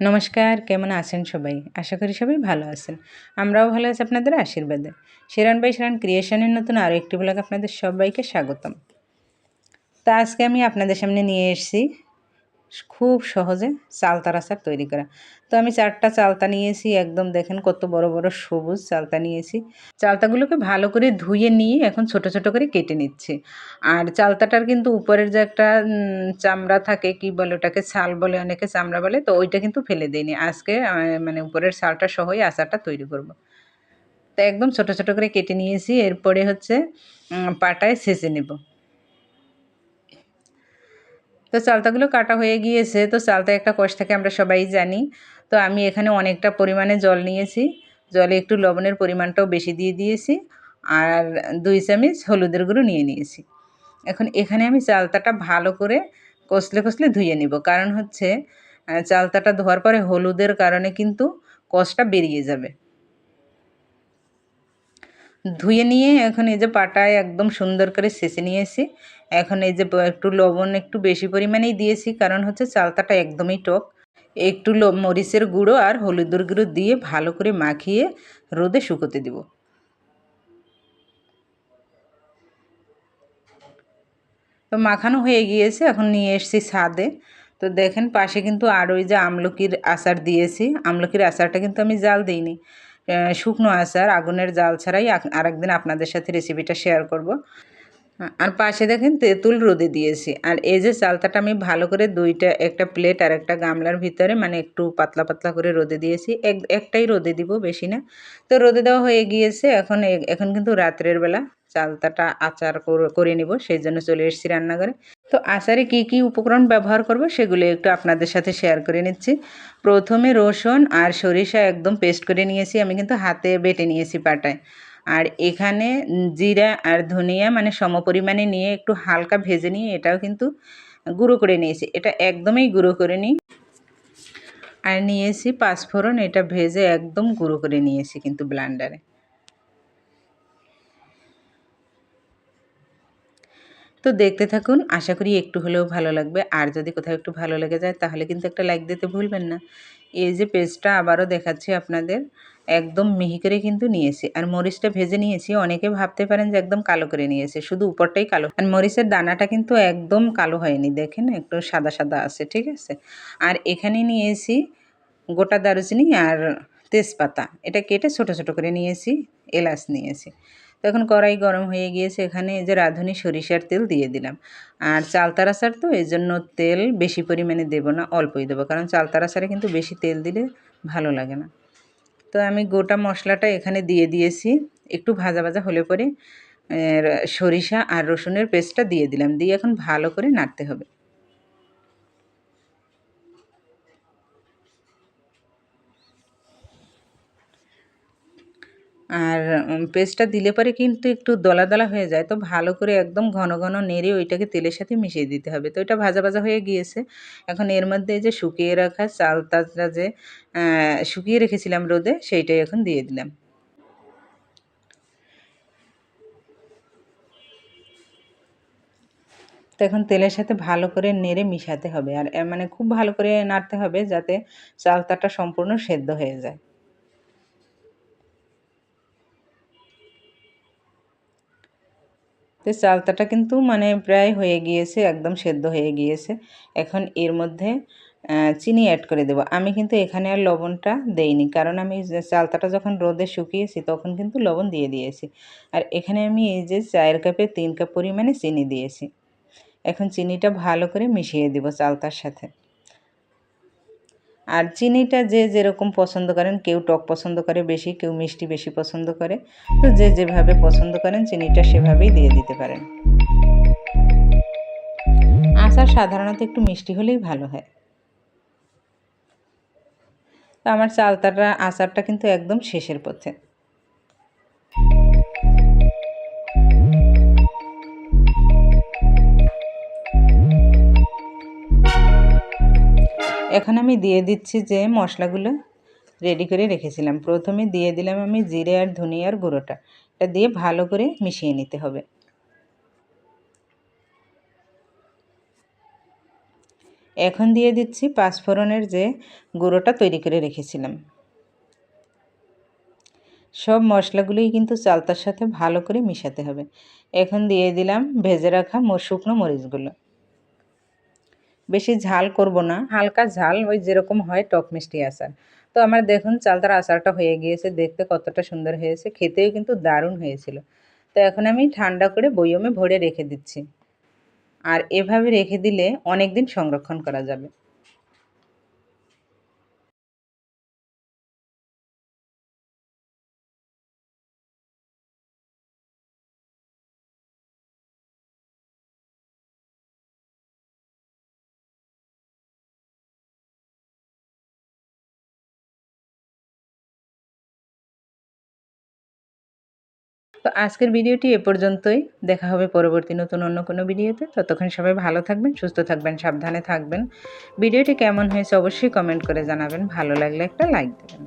নমস্কার, কেমন আছেন সবাই? আশা করি সবাই ভালো আছেন। আমরাও ভালো আছি আপনাদের আশীর্বাদে। শিরান বাই শিরান ক্রিয়েশনের নতুন আরও একটি ব্লগ আপনাদের সবাইকে স্বাগতম। তা আজকে আমি আপনাদের সামনে নিয়ে এসেছি খুব সহজে চালতার আচার তৈরি করা। তো আমি চারটা চালতা নিয়েছি, একদম দেখেন কত বড় বড় সবুজ চালতা নিয়েছি। চালতাগুলোকে ভালো করে ধুয়ে নিয়ে এখন ছোট ছোট করে কেটে নিচ্ছি। আর চালতাটার কিন্তু উপরের যে একটা চামড়া থাকে, কি বলে ওটাকে, ছাল বলে, অনেকে চামড়া বলে, তো ওইটা কিন্তু ফেলে দিইনি। আজকে মানে উপরের ছালটা সহই আচারটা তৈরি করব। তো একদম ছোট ছোট করে কেটে নিয়েছি, এরপরে হচ্ছে পাটায় সেচে নেব। তো চালতাগুলো কাটা হয়ে গিয়েছে। তো চালতা একটা কষ থেকে আমরা সবাই জানি। তো আমি এখানে অনেকটা পরিমাণে জল নিয়েছি। জলে একটু লবণের পরিমাণটাও বেশি দিয়ে দিয়েছি। আর দুই চামচ হলুদের গুঁড়ো নিয়ে নিয়েছি। এখন এখানে আমি চালতাটা ভালো করে কষলে কষলে ধুয়ে নিব। কারণ হচ্ছে চালতাটা ধোয়ার পরে হলুদের কারণে কিন্তু কষটা বেরিয়ে যাবে। ধুয়ে নিয়ে এখন এই যে পাটায় একদম সুন্দর করে সেচে নিয়েছি এখন এই যে একটু লবণ একটু বেশি পরিমাণেই দিয়েছি, কারণ হচ্ছে চালতাটা একদমই টক। একটু মরিচের গুঁড়ো আর হলুদের গুঁড়ো দিয়ে ভালো করে মাখিয়ে রোদে শুকোতে দিব। তো মাখানো হয়ে গিয়েছে, এখন নিয়ে এসছি ছাদে তো দেখেন পাশে কিন্তু আর ওই যে আমলকির আচার দিয়েছি। আমলকির আচারটা কিন্তু আমি জাল দিইনি। শুকনো আচার, আগুনের জাল ছাড়াই আরেকদিন আপনাদের সাথে রেসিপিটা শেয়ার করব। আর পাশে দেখেন তেঁতুল রোদে দিয়েছি। আর এই যে চালতাটা আমি ভালো করে দুইটা, একটা প্লেট আর একটা গামলার ভিতরে মানে একটু পাতলা পাতলা করে রোদে দিয়েছি। এক, একটাই রোদে দিব বেশি না। তো রোদে দেওয়া হয়ে গিয়েছে। এখন এখন কিন্তু রাত্রের বেলা চালতাটা আচার করে নিব। সেই জন্য চলে এসেছি রান্নাঘরে। তো আচারে কি কি উপকরণ ব্যবহার করব সেগুলো একটু আপনাদের সাথে শেয়ার করে নিচ্ছি। প্রথমে রসুন আর সরিষা একদম পেস্ট করে নিয়েছি, আমি কিন্তু হাতে বেটে নিয়েছি পাটায়। আর এখানে জিরা আর ধনিয়া মানে সম পরিমাণে নিয়ে একটু হালকা ভেজে নিয়ে এটাও কিন্তু গুঁড়ো করে নিয়েছি। এটা একদমই গুঁড়ো করে নিই। আর নিয়েছি পাঁচফোড়ন, এটা ভেজে একদম গুঁড়ো করে নিয়েছি কিন্তু ব্লান্ডারে তো দেখতে থাকুন, আশা করি একটু হলেও ভালো লাগবে। আর যদি কোথাও একটু ভালো লেগে যায়, তাহলে কিন্তু একটা লাইক দিতে ভুলবেন না। এই যে পেস্টটা আবারও দেখাচ্ছি আপনাদের, একদম মিহি করে কিন্তু নিয়েছি। আর মরিচটা ভেজে নিয়েছি, অনেকে ভাবতে পারেন যে একদম কালো করে নিয়েছে, শুধু উপরটাই কালো। আর মরিচের দানাটা কিন্তু একদম কালো হয়নি, দেখেন একটু সাদা সাদা আছে, ঠিক আছে? আর এখানে নিয়েছি গোটা দারুচিনি আর তেজপাতা। এটা কেটে ছোট ছোট করে নিয়েছি, এলাচ নিয়েছি। তো এখন কড়াই গরম হয়ে গিয়েছে, এখানে এই যে রাঁধুনি সরিষার তেল দিয়ে দিলাম। আর চালতার আচার তো এই জন্য তেল বেশি পরিমাণে দেব না, অল্পই দেবো, কারণ চালতার আচারে কিন্তু বেশি তেল দিলে ভালো লাগে না। তো আমি গোটা মশলাটা এখানে দিয়ে দিয়েছি, একটু ভাজা ভাজা হলে পরে সরিষা আর রসুনের পেস্টটা দিয়ে দিলাম, দিয়ে এখন ভালো করে নাড়তে হবে। আর পেস্টটা দিলে পরে কিন্তু একটু দলা দলা হয়ে যায়। তো ভালো করে একদম ঘন ঘন নেড়ে ওইটাকে তেলের সাথে মিশিয়ে দিতে হবে। তো এটা ভাজা ভাজা হয়ে গিয়েছে। এখন এর মধ্যে যে শুকিয়ে রাখা চালটা যে শুকিয়ে রেখেছিলাম রোদে, সেইটাই এখন দিয়ে দিলাম। তো এখন তেলের সাথে ভালো করে নেড়ে মিশাতে হবে। আর মানে খুব ভালো করে নাড়তে হবে যাতে চালতাটা সম্পূর্ণ সেদ্ধ হয়ে যায়। তো চালতাটা কিন্তু মানে প্রায় হয়ে গিয়েছে, একদম সেদ্ধ হয়ে গিয়েছে। এখন এর মধ্যে চিনি অ্যাড করে দেব। আমি কিন্তু এখানে আর লবণটা দেইনি, কারণ আমি চালতাটা যখন রোদে শুকিয়েছি তখন কিন্তু লবণ দিয়ে দিয়েছি। আর এখানে আমি এই যে চায়ের কাপে তিন কাপ পরিমাণে চিনি দিয়েছি। এখন চিনিটা ভালো করে মিশিয়ে দেব চালতার সাথে। আর চিনিটা যে যেরকম পছন্দ করেন, কেউ টক পছন্দ করে, বেশি, কেউ মিষ্টি বেশি পছন্দ করে, তো যে যেভাবে পছন্দ করেন, চিনিটা সেভাবেই দিয়ে দিতে পারেন। আচার সাধারণত একটু মিষ্টি হলেই ভালো হয়। তো আমার চালতাটা, আচারটা কিন্তু একদম শেষের পথে। এখন আমি দিয়ে দিচ্ছি যে মশলাগুলো রেডি করে রেখেছিলাম। প্রথমে দিয়ে দিলাম আমি জিরে আর ধনিয়ার গুঁড়োটা। এটা দিয়ে ভালো করে মিশিয়ে নিতে হবে। এখন দিয়ে দিচ্ছি পাঁচফোড়নের যে গুঁড়োটা তৈরি করে রেখেছিলাম। সব মশলাগুলোই কিন্তু চালতার সাথে ভালো করে মিশাতে হবে। এখন দিয়ে দিলাম ভেজে রাখা শুকনো মরিচগুলো। বেশি ঝাল করব না। হালকা ঝাল, ওই যেরকম হয় টক মিষ্টি আচার। তো আমার দেখুন চালতার আচারটা হয়ে গিয়েছে, দেখতে কতটা সুন্দর হয়েছে, খেতেও কিন্তু দারুণ হয়েছিল। তো এখন আমি ঠান্ডা করে বইয়মে ভরে রেখে দিচ্ছি। আর এভাবে রেখে দিলে অনেক দিন সংরক্ষণ করা যাবে। তো আজকের ভিডিওটি এ পর্যন্তই। দেখা হবে পরবর্তী নতুন অন্য কোনো ভিডিওতে। ততক্ষণ সবাই ভালো থাকবেন, সুস্থ থাকবেন, সাবধানে থাকবেন। ভিডিওটি কেমন হয়েছে অবশ্যই কমেন্ট করে জানাবেন। ভালো লাগলে একটা লাইক দেবেন।